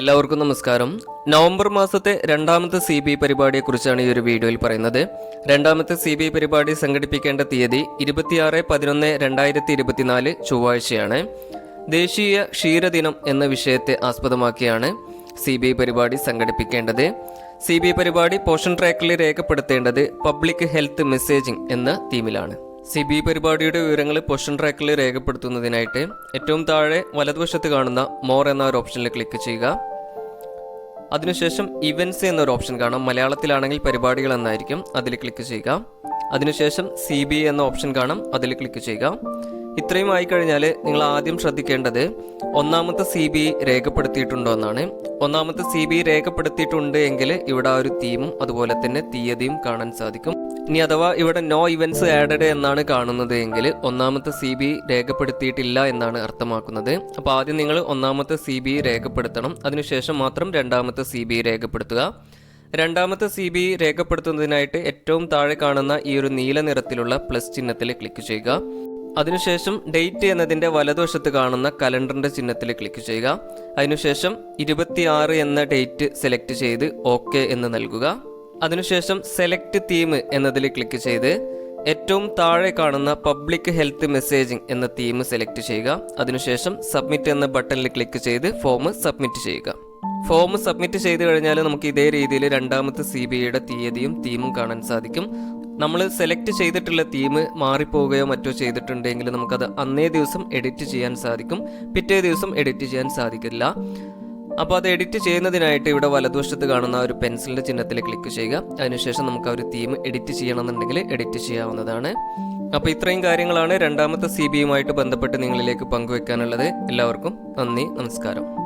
എല്ലാവർക്കും നമസ്കാരം. നവംബർ മാസത്തെ രണ്ടാമത്തെ സി ബി പരിപാടിയെക്കുറിച്ചാണ് ഈ ഒരു വീഡിയോയിൽ പറയുന്നത്. രണ്ടാമത്തെ സി ബി പരിപാടി സംഘടിപ്പിക്കേണ്ട തീയതി ഇരുപത്തിയാറ് പതിനൊന്ന് രണ്ടായിരത്തി ഇരുപത്തിനാല് ചൊവ്വാഴ്ചയാണ്. ദേശീയ ക്ഷീരദിനം എന്ന വിഷയത്തെ ആസ്പദമാക്കിയാണ് സി ബി പരിപാടി സംഘടിപ്പിക്കേണ്ടത്. സി ബി പരിപാടി പോഷൻ ട്രാക്കിൽ രേഖപ്പെടുത്തേണ്ടത് പബ്ലിക് ഹെൽത്ത് മെസ്സേജിംഗ് എന്ന തീമിലാണ്. സി ബി പരിപാടിയുടെ വിവരങ്ങൾ പൊഷൻ ട്രാക്കിൽ രേഖപ്പെടുത്തുന്നതിനായിട്ട് ഏറ്റവും താഴെ വലതുവശത്ത് കാണുന്ന മോർ എന്ന ഒരു ഓപ്ഷനിൽ ക്ലിക്ക് ചെയ്യുക. അതിനുശേഷം ഇവൻസ് എന്നൊരു ഓപ്ഷൻ കാണാം. മലയാളത്തിലാണെങ്കിൽ പരിപാടികൾ എന്നായിരിക്കും അതിൽ ക്ലിക്ക് ചെയ്യുക. അതിനുശേഷം സി ബി എന്ന ഓപ്ഷൻ കാണാം അതിൽ ക്ലിക്ക് ചെയ്യുക. ഇത്രയും ആയി കഴിഞ്ഞാൽ നിങ്ങൾ ആദ്യം ശ്രദ്ധിക്കേണ്ടത് ഒന്നാമത്തെ സി ബി രേഖപ്പെടുത്തിയിട്ടുണ്ടോ എന്നാണ്. ഒന്നാമത്തെ സി ബി രേഖപ്പെടുത്തിയിട്ടുണ്ട് എങ്കിൽ ഇവിടെ ആ ഒരു തീമും അതുപോലെ തന്നെ തീയതിയും കാണാൻ സാധിക്കും. ഇനി അഥവാ ഇവിടെ നോ ഇവൻസ് ആഡഡ് എന്നാണ് കാണുന്നത് എങ്കിൽ ഒന്നാമത്തെ സി ബി രേഖപ്പെടുത്തിയിട്ടില്ല എന്നാണ് അർത്ഥമാക്കുന്നത്. അപ്പോൾ ആദ്യം നിങ്ങൾ ഒന്നാമത്തെ സി ബി രേഖപ്പെടുത്തണം. അതിനുശേഷം മാത്രം രണ്ടാമത്തെ സി ബി രേഖപ്പെടുത്തുക. രണ്ടാമത്തെ സി ബി രേഖപ്പെടുത്തുന്നതിനായിട്ട് ഏറ്റവും താഴെ കാണുന്ന ഈ ഒരു നീല നിറത്തിലുള്ള പ്ലസ് ചിഹ്നത്തിൽ ക്ലിക്ക് ചെയ്യുക. അതിനുശേഷം ഡേറ്റ് എന്നതിന്റെ വലതുവശത്ത് കാണുന്ന കലണ്ടറിന്റെ ചിഹ്നത്തിൽ ക്ലിക്ക് ചെയ്യുക. അതിനുശേഷം ഇരുപത്തിയാറ് എന്ന ഡേറ്റ് സെലക്ട് ചെയ്ത് ഓക്കെ എന്ന് നൽകുക. അതിനുശേഷം സെലക്ട് തീം എന്നതിൽ ക്ലിക്ക് ചെയ്ത് ഏറ്റവും താഴെ കാണുന്ന പബ്ലിക് ഹെൽത്ത് മെസ്സേജിംഗ് എന്ന തീം സെലക്ട് ചെയ്യുക. അതിനുശേഷം സബ്മിറ്റ് എന്ന ബട്ടണിൽ ക്ലിക്ക് ചെയ്ത് ഫോം സബ്മിറ്റ് ചെയ്യുക. ഫോം സബ്മിറ്റ് ചെയ്ത് കഴിഞ്ഞാൽ നമുക്ക് ഇതേ രീതിയിൽ രണ്ടാമത്തെ സി ബി ഐയുടെ തീയതിയും തീമും കാണാൻ സാധിക്കും. നമ്മൾ സെലക്ട് ചെയ്തിട്ടുള്ള തീം മാറിപ്പോവുകയോ മറ്റോ ചെയ്തിട്ടുണ്ടെങ്കിൽ നമുക്കത് അന്നേ ദിവസം എഡിറ്റ് ചെയ്യാൻ സാധിക്കും. പിറ്റേ ദിവസം എഡിറ്റ് ചെയ്യാൻ സാധിക്കില്ല. അപ്പോൾ അത് എഡിറ്റ് ചെയ്യുന്നതിനായിട്ട് ഇവിടെ വലതുവശത്ത് കാണുന്ന ഒരു പെൻസിലിന്റെ ചിഹ്നത്തിൽ ക്ലിക്ക് ചെയ്യുക. അതിനുശേഷം നമുക്ക് ആ ഒരു തീം എഡിറ്റ് ചെയ്യണമെന്നുണ്ടെങ്കിൽ എഡിറ്റ് ചെയ്യാവുന്നതാണ്. അപ്പോൾ ഇത്രയും കാര്യങ്ങളാണ് രണ്ടാമത്തെ സി ബിയുമായിട്ട് ബന്ധപ്പെട്ട് നിങ്ങളിലേക്ക് പങ്കുവെക്കാനുള്ളത്. എല്ലാവർക്കും നന്ദി നമസ്കാരം.